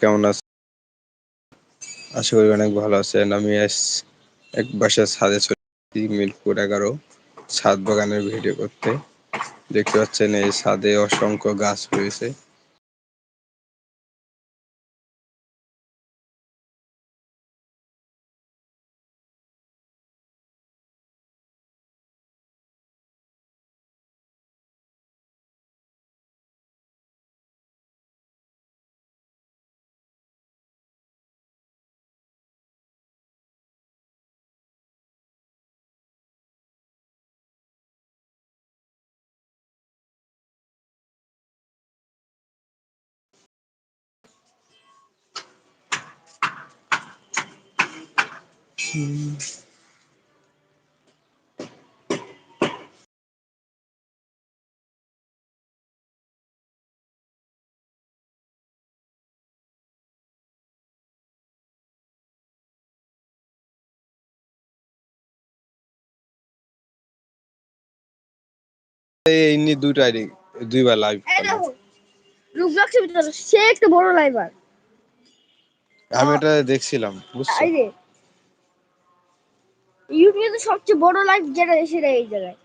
কেমন আছেন আশা করি অনেক ভালো আছেন। আমি এক বাসার ছাদে চলেছি মিরপুর এগারো, ছাদ বাগানের ভিডিও করতে। দেখতে পাচ্ছেন এই ছাদে অসংখ্য গাছ রয়েছে। এই নিয়ে দুইটা আইডি দুইবার লাইভ রুবলক্সের ভিতরে সে একটা বড় লাইভার আমি এটা দেখছিলাম বুঝছ? এই ইউটিউবে তো সবচেয়ে বড় লাইফ যেটা সেটা এই জায়গায়।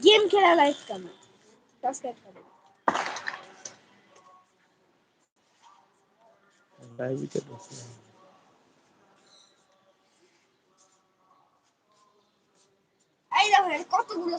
গেম খেলা লাইফ কেন সাবস্ক্রাইব করো এই দেখো কতগুলো